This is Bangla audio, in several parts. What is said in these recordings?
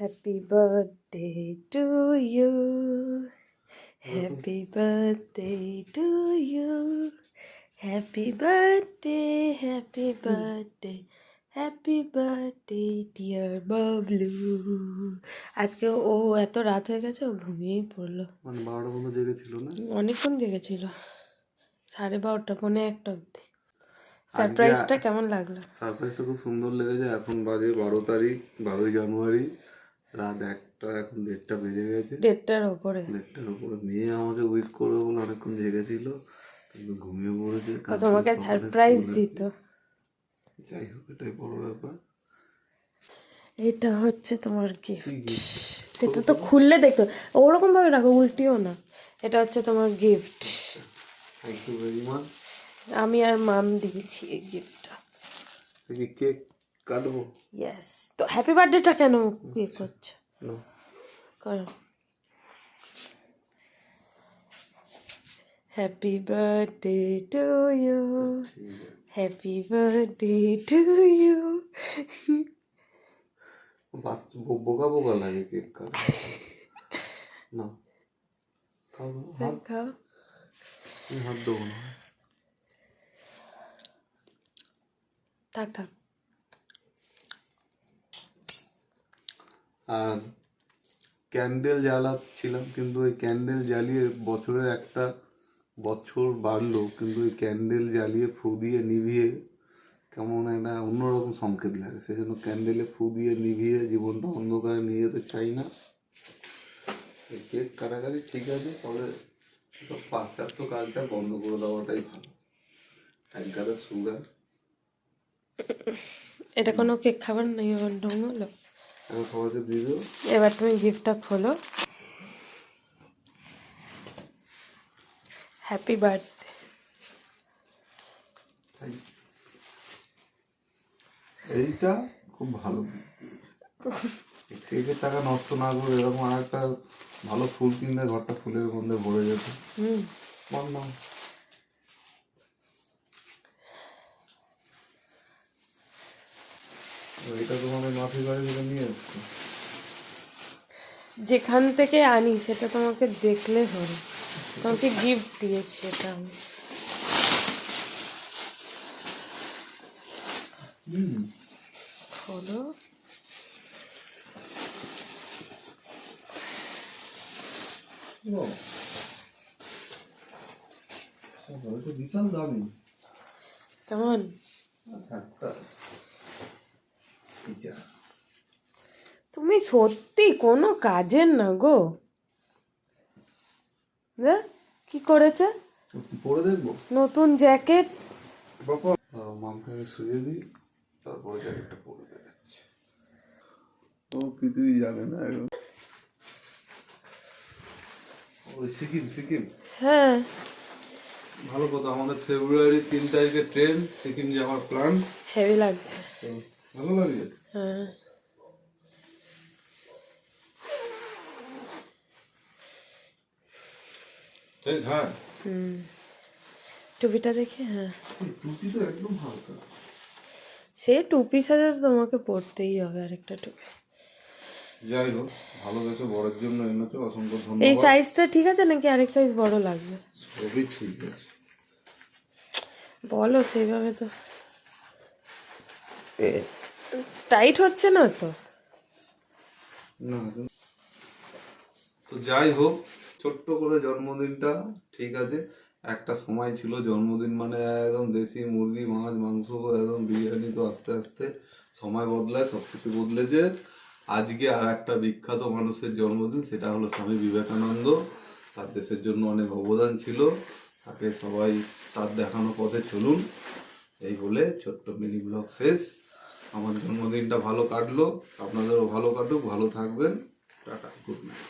Happy birthday to you. Happy birthday to you. Happy birthday, happy birthday, happy birthday, dear Bablu আজকে ও এত রাত হয়ে গেছে ও ঘুমিয়েই পড়ল। মানে বারোটা পর্যন্ত জেগেছিল না? অনেকক্ষণ জেগেছিল সাড়ে বারোটা পৌনে একটা অবধি। সারপ্রাইজটা কেমন লাগল? সারপ্রাইজটা খুব সুন্দর লেগেছে। এখন বাজে বারো তারিখ বারোই জানুয়ারি। রাত একটা এখন দেড়টা বেজে গেছে। দেড়টার ওপরে। দেড়টার উপরে মেয়ে আমাকে উইশ করবে বলে অনেকক্ষণ জেগেছিল। কিন্তু ঘুমিয়ে পড়েছে তোমাকে সারপ্রাইজ দিত। যাই হোক এটাই বড় ব্যাপার। এটা হচ্ছে তোমার গিফট? সেটা তো খুললে দেখো ওরকম ভাবে রাখো উল্টিও না। এটা হচ্ছে তোমার গিফট আমি আর মাম দিয়েছি এই গিফটটা কেক কাটবো ইয়েস তো হ্যাপি বার্থডেটা কেন ইয়ে করছ? না করো। Happy birthday to you happy birthday to you বোকা বোকা লাগে কেক কাটা। না। খাও। হাত দেবো না। থাক থাক। আর ক্যান্ডেল জ্বালাচ্ছিলাম, কিন্তু ওই ক্যান্ডেল জ্বালিয়ে বছরের একটা বছর বাড়লো, কিন্তু ওই ক্যান্ডেল জ্বালিয়ে ফু দিয়ে নিভিয়ে কেমন একটা অন্যরকম সংকেত লাগে। সেজন্য ক্যান্ডেলে ফু দিয়ে নিভিয়ে জীবনটা অন্ধকারে নিয়ে যেতে চাই না। কেক কাটাকাটি ঠিক আছে, তবে সব পাশ্চাত্য কালচার বন্ধ করে দেওয়াটাই ভালো। একগারে সুগার এটা কোনো কেক খাবার নেই এবার ঢং হলো এবার তুমি গিফটটা খোলো। হ্যাপি বার্থডে এইটা খুব ভালো কেকের টাকা নষ্ট না করে এরকম আর একটা ভালো ফুল কিনলে ঘরটা ফুলের গন্ধে ভরে যেত। হুম বল না এটা তোমাদের বাড়ি থেকে নিয়ে এসছি। যেখান থেকে আনি সেটা তোমাকে দেখলে হবে। তোমাকে গিফট দিয়েছি এটা আমি। খোলো। বিশাল দামি। কেমন? তুমি সত্যি কোনো কাজের না গো। কি করেছে? পরে দেখব। নতুন জ্যাকেট? বাবা মামকে শুয়ে দিই তারপরে জ্যাকেটটা পরে দেখাচ্ছি। ও কিছুই জানে না এখন। ওই সিকিম সিকিম। হ্যাঁ। ভালো কথা আমাদের ফেব্রুয়ারি তিন তারিখে ট্রেন সিকিম যাওয়ার প্ল্যান হেভি লাগছে। ভালো লাগে? হ্যাঁ। ঠিক হ্যাঁ হুম। টুপিটা দেখি হ্যাঁ। টুপি তো একদম হালকা। সে টুপি সাথে তোমাকে পরতেই হবে আরেকটা টুপি। যাই হোক ভালোবেসে বড়ের জন্য এনেছো অসংখ্য এই সাইজটা ঠিক আছে নাকি আরেক সাইজ বড় লাগবে? সবই ঠিক আছে। বলো সেইভাবে তো। টাইট হচ্ছে না তো? না, তো- যাই হোক, ছোট্ট করে জন্মদিনটা, ঠিক আছে? একটা সময় ছিল জন্মদিন মানে একদম দেশি মুরগি, মাছ, মাংস, একদম বিরিয়ানি তো আস্তে আস্তে সময় বদলায় সব কিছু বদলেছে আজকে আর একটা বিখ্যাত মানুষের জন্মদিন, সেটা হলো স্বামী বিবেকানন্দ। তার দেশের জন্য অনেক অবদান ছিল। তাকে সবাই তার দেখানো পথে চলুন। এই বলে ছোট্ট মিনি ব্লগ শেষ। আমার জন্মদিনটা ভালো কাটলো। আপনাদেরও ভালো কাটুক ভালো থাকবেন। Tata good night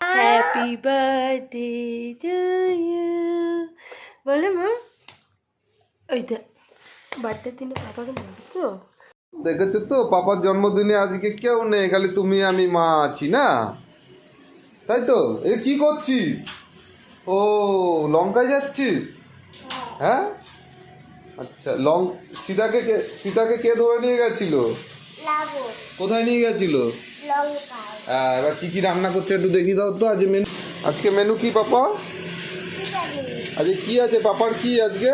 happy birthday to you বলে মা। ওইটা বার্থডে দিনে পাপাকে বলতো দেখেছ তো পাপার জন্মদিনে আজকে কেউ নেই খালি তুমি আমি মা আছি না? তাই তো? এ কি করছিস? ও লঙ্কায় যাচ্ছিস? হ্যাঁ। আচ্ছা লং সীতাকে কে সীতাকে কে ধরে নিয়ে গেছিল? কোথায় নিয়ে গেছিল? হ্যাঁ, এবার কি কি রান্না করছে একটু দেখি দাও তো আজ মেনু আজকে মেনু কি পাপা? আজকে কি আছে পাপার কি আজকে?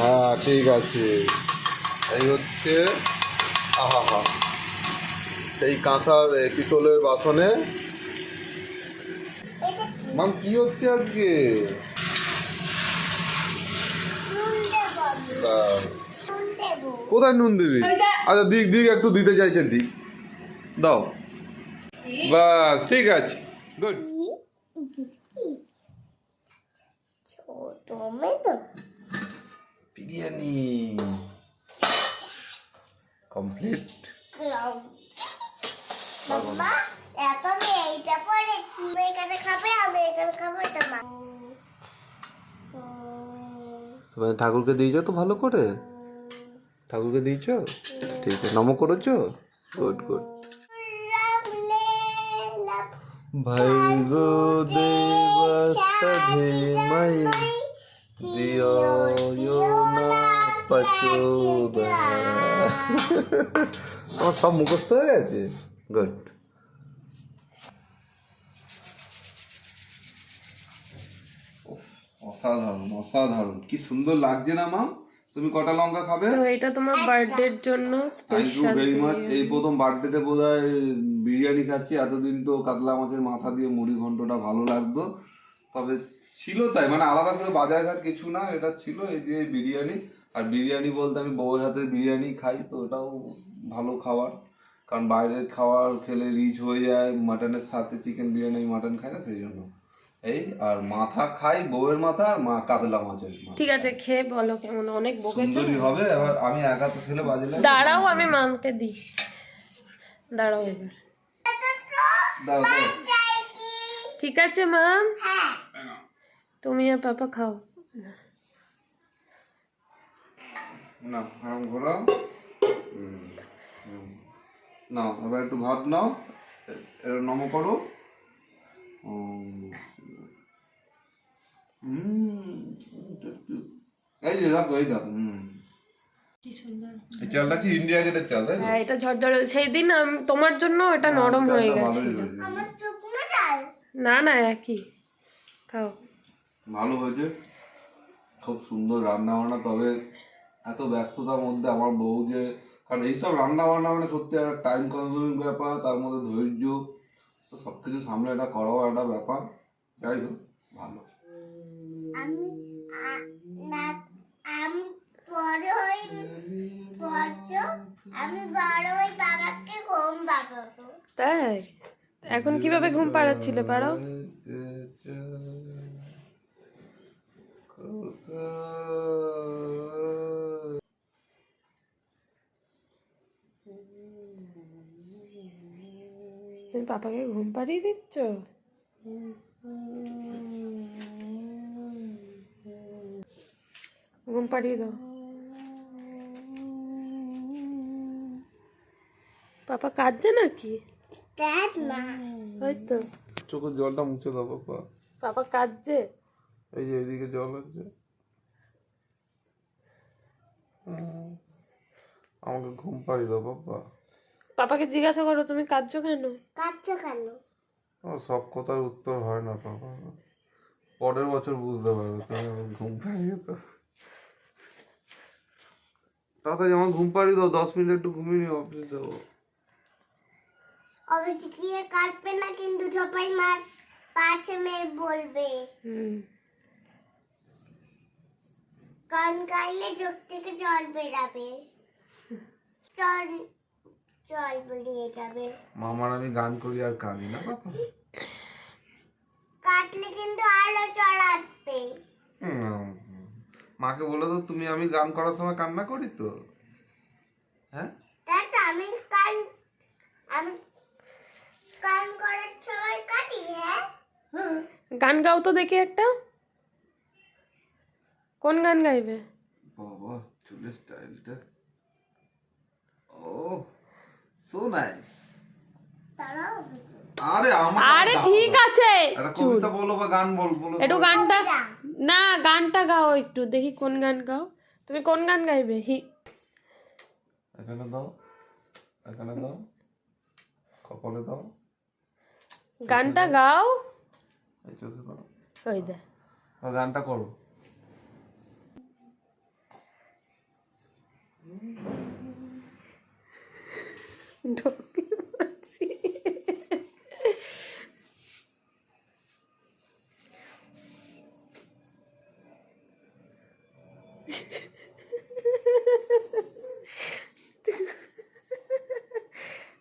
হ্যাঁ ঠিক আছে। এই হচ্ছে আহা হা এই কাঁসার পিতলের বাসনে মাম কি হচ্ছে আজকে? নুন দেবো আহ, নুন দেবো? কোথায় নুন দিবি আচ্ছা দিক দিক একটু দিতে চাইছেন দিক। দাও। বাস ঠিক আছে। গুড ছোট বিরিয়ানি। কমপ্লিট মা। তোমার ঠাকুরকে দিয়েছ তো ভালো করে? ঠাকুরকে দিয়েছ? ঠিক আছে, নম করেছ? গুড গুড রামলে লাভ ভাই গো দেবা সাধে মাই দিও না পাচোদা আমার সব মুখস্থ হয়ে গেছে? গুড অসাধারণ অসাধারণ। কি সুন্দর লাগছে না মা? তুমি কটা লঙ্কা খাবে? তো এটা তোমার বার্থডের জন্য স্পেশাল ভেরি মাচ এই প্রথম বার্থডেতে বোধ হয় বিরিয়ানি খাচ্ছি এতদিন তো কাতলা মাছের মাথা দিয়ে মুড়ি ঘন্টটা ভালো লাগতো। তবে ছিল তাই মানে আলাদা করে বাজারঘাট কিছু না এটা ছিল এই দিয়ে বিরিয়ানি। আর বিরিয়ানি বলতে আমি বউয়ের হাতের বিরিয়ানি খাই তো ওটাও ভালো খাবার। কারণ বাইরের খাবার খেলে রিচ হয়ে যায় মাটনের সাথে চিকেন বিরিয়ানি আমি মাটন খাই না সেই জন্য। এই আর মাথা খাই বউয়ের মাথা আর মা কাতলা মাছের ঠিক আছে খেয়ে বলো কেমন অনেক বকেছো। সুন্দরী হবে এবার আমি একা তো খেলে বাজে লাগে দাঁড়াও আমি মামকে দিই দাঁড়াও এবার। ঠিক আছে মাম তুমি আর পাপা খাও। না হুম, হুম। নাও এবার একটু ভাত নাও। নম করো উম, হুম, এই যে দেখো এই দেখো কি সুন্দর। এই চালটা কি ইন্ডিয়া গেটের চাল তাই হ্যাঁ এটা ঝরঝরে সেই দিন তোমার জন্য এটা নরম হয়ে গেছে আমার শুকনো চাল? না না একই। খাও। ভালো হয়েছে। খুব সুন্দর রান্না বান্না তবে এত ব্যস্ততার মধ্যে আমার বউ যে কারণ এইসব রান্না বান্না মানে সত্যি একটা টাইম কনজিউমিং ব্যাপার তার মধ্যে ধৈর্য সব কিছু সামনে এটা করাও একটা ব্যাপার। যাই হোক ভালো আমি আ- না আমি বড় হই আমি বড় হই বাবাকে ঘুম পাবো তাই? এখন কীভাবে ঘুম পাড়াচ্ছিলে পারো তুমি পাপাকে ঘুম পাড়িয়ে দিচ্ছ? ঘুম পাড়িয়ে দাও। পাপা কাঁদছে নাকি? দেখ না। ওই তো। চোখের জলটা মুছে দাও বাবা পাপা কাঁদছে? এই যে এদিকে জল আছে আমাকে ঘুম পাড়িয়ে দাও বাবা পাপাকে জিজ্ঞাসা করো তুমি কাঁদছো কেন? কাঁদছো কেন? ও সব কথার উত্তর হয় না বাবা পরের বছর বুঝতে পারবে তুমি ঘুম পাড়িয়ে তো তাড়াতাড়ি আমার ঘুম পাড়িয়ে দাও দশ মিনিট একটু ঘুমিয়ে নিও অফিসে যাব। গিয়ে কাটবে না কিন্তু সবাই মার পাশে মেয়ে বলবে হুম গান গাইলে চোখ থেকে জল বেরাবে জল জল বেরিয়ে যাবে মামার আমি গান করি আর কাঁদি না বাবা কাটলে কিন্তু আরও চড়াবে হুম। মাকে বলে তো তুমি আমি গান করার সময় কান্না করি তো হ্যাঁ তাই তো আমি কান আমি কান করার সময় কাটি হ্যাঁ গান গাও তো দেখি একটা। কোন গান গাইবে? বাবা চুলের স্টাইলটা। ও সো নাইস আরে আমার আরে ঠিক আছে। একটা কবিতা বলো বা গান বল বলো একটু গানটা না গানটা গাও একটু দেখি কোন গান গাও। তুমি কোন গান গাইবে? হি। এখানে দাও এখানে দাও। কপালে দাও। গানটা গাও। এই চোখে ওই দে। গানটা করো।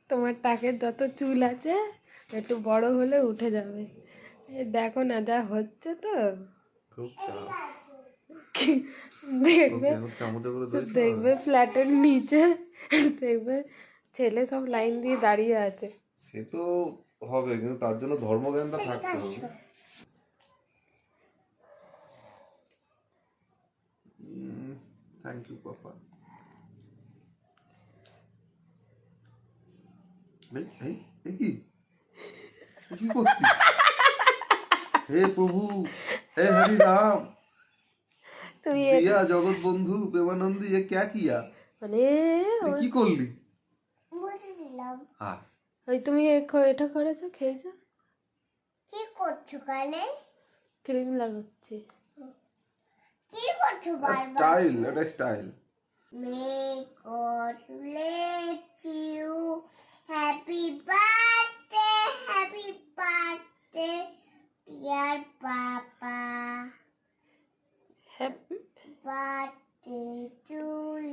তোমার টাকের যত চুল আছে একটু বড় হলে উঠে যাবে। দেখো না যা হচ্ছে তো। খুব দেখবে ফ্ল্যাটের নিচে দেখবে ছেলে সব লাইন দিয়ে দাঁড়িয়ে আছে। সে তো হবে কিন্তু তার জন্য ধর্মজ্ঞানটা থাকতে হবে। থ্যাংক ইউ পাপা এই কি? কি করছিস? হে প্রভু হে হরি রাম তুমি দিয়া জগৎ বন্ধু প্রেমানন্দী এ কে কিয়া? মানে কি করলি? হ্যাঁ ওই তুমি এটা করেছ খেয়েছো? কি করছ কানে ক্রিম লাগাচ্ছে। কি করছ স্টাইল এটা style. May god let you happy birthday happy birthday dear Papa. Happy Birthday to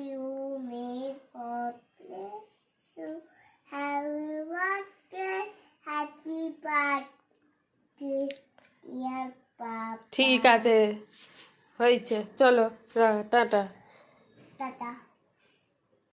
you. May God bless you. Happy birthday, happy birthday, dear Papa. ঠিক আছে হয়েছে চলো রা- টাটা Tata.